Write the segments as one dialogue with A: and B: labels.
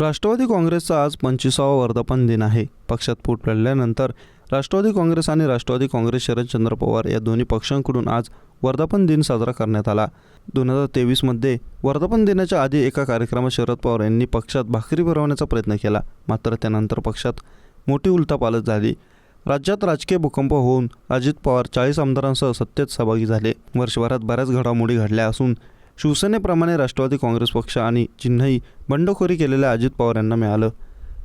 A: राष्ट्रवादी काँग्रेसचा आज पंचवीसावा वर्धापन दिन आहे. पक्षात फूट पडल्यानंतर राष्ट्रवादी काँग्रेस आणि राष्ट्रवादी काँग्रेस शरदचंद्र पवार या दोन्ही पक्षांकडून आज वर्धापन दिन साजरा करण्यात आला. दोन हजार तेवीसमध्ये वर्धापन दिनाच्या आधी एका कार्यक्रमात शरद पवार यांनी पक्षात भाकरी भरवण्याचा प्रयत्न केला. मात्र त्यानंतर पक्षात मोठी उलथापालट झाली. राज्यात राजकीय भूकंप होऊन अजित पवार चाळीस आमदारांसह सत्तेत सहभागी झाले. वर्षभरात बऱ्याच घडामोडी घडल्या असून शिवसेनेप्रमाणे राष्ट्रवादी काँग्रेस पक्ष आणि चिन्हही बंडखोरी केलेल्या अजित पवार यांना मिळालं.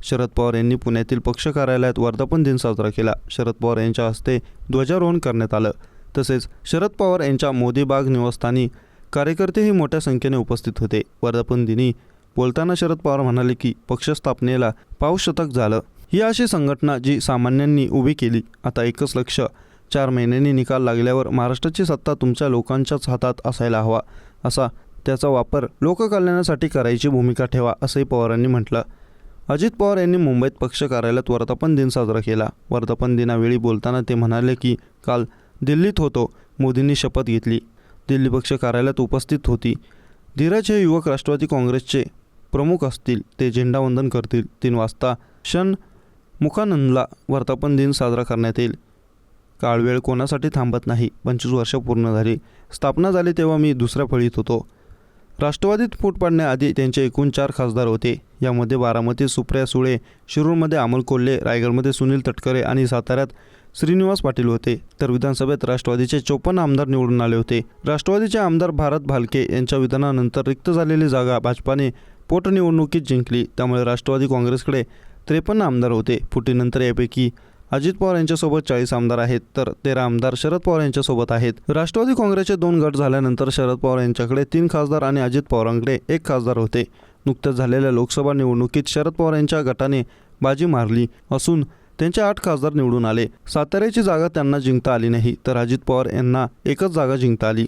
A: शरद पवार यांनी पुण्यातील पक्ष कार्यालयात वर्धापन दिन साजरा केला. शरद पवार यांच्या हस्ते ध्वजारोहण करण्यात आलं. तसेच शरद पवार यांच्या मोदीबाग निवासस्थानी कार्यकर्तेही मोठ्या संख्येने उपस्थित होते. वर्धापन दिनी बोलताना शरद पवार म्हणाले की पक्ष स्थापनेला पाऊस शतक झालं. ही अशी संघटना जी सामान्यांनी उभी केली. आता एकच लक्ष. चार महिन्यांनी निकाल लागल्यावर महाराष्ट्राची सत्ता तुमच्या लोकांच्याच हातात असायला हवा. असा त्याचा वापर लोककल्याणासाठी करायची भूमिका ठेवा असंही पवारांनी म्हटलं. अजित पवार यांनी मुंबईत पक्ष कार्यालयात वर्धापन दिन साजरा केला. वर्धापन दिनावेळी बोलताना ते म्हणाले की काल दिल्लीत होतो मोदींनी शपथ घेतली. दिल्ली पक्ष कार्यालयात उपस्थित होती. धीरज हे युवक राष्ट्रवादी काँग्रेसचे प्रमुख असतील ते झेंडावंदन करतील. तीन वाजता शन मुखानंदला वर्धापन दिन साजरा करण्यात येईल. काळवेळ कोणासाठी थांबत नाही. पंचवीस वर्ष पूर्ण झाली. स्थापना झाली तेव्हा मी दुसऱ्या फळीत होतो. राष्ट्रवादीत फूट पाडण्याआधी त्यांचे एकूण चार खासदार होते. यामध्ये बारामती सुप्रिया सुळे शिरूरमध्ये अमोल कोल्हे रायगडमध्ये सुनील तटकरे आणि साताऱ्यात श्रीनिवास पाटील होते. तर विधानसभेत राष्ट्रवादीचे चोपन्न आमदार निवडून आले होते. राष्ट्रवादीचे आमदार भारत भालके यांच्या विधानानंतर रिक्त झालेली जागा भाजपाने पोटनिवडणुकीत जिंकली. त्यामुळे राष्ट्रवादी काँग्रेसकडे त्रेपन्न आमदार होते. फुटीनंतर यापैकी अजित पवार यांच्यासोबत चाळीस आमदार आहेत तर तेरा आमदार शरद पवार यांच्यासोबत आहेत. राष्ट्रवादी काँग्रेसचे दोन गट झाल्यानंतर शरद पवार यांच्याकडे तीन खासदार आणि अजित पवारांकडे एक खासदार होते. नुकत्याच झालेल्या लोकसभा निवडणुकीत शरद पवार यांच्या गटाने बाजी मारली असून त्यांचे आठ खासदार निवडून आले. साताऱ्याची जागा त्यांना जिंकता आली नाही तर अजित पवार यांना एकच जागा जिंकता आली.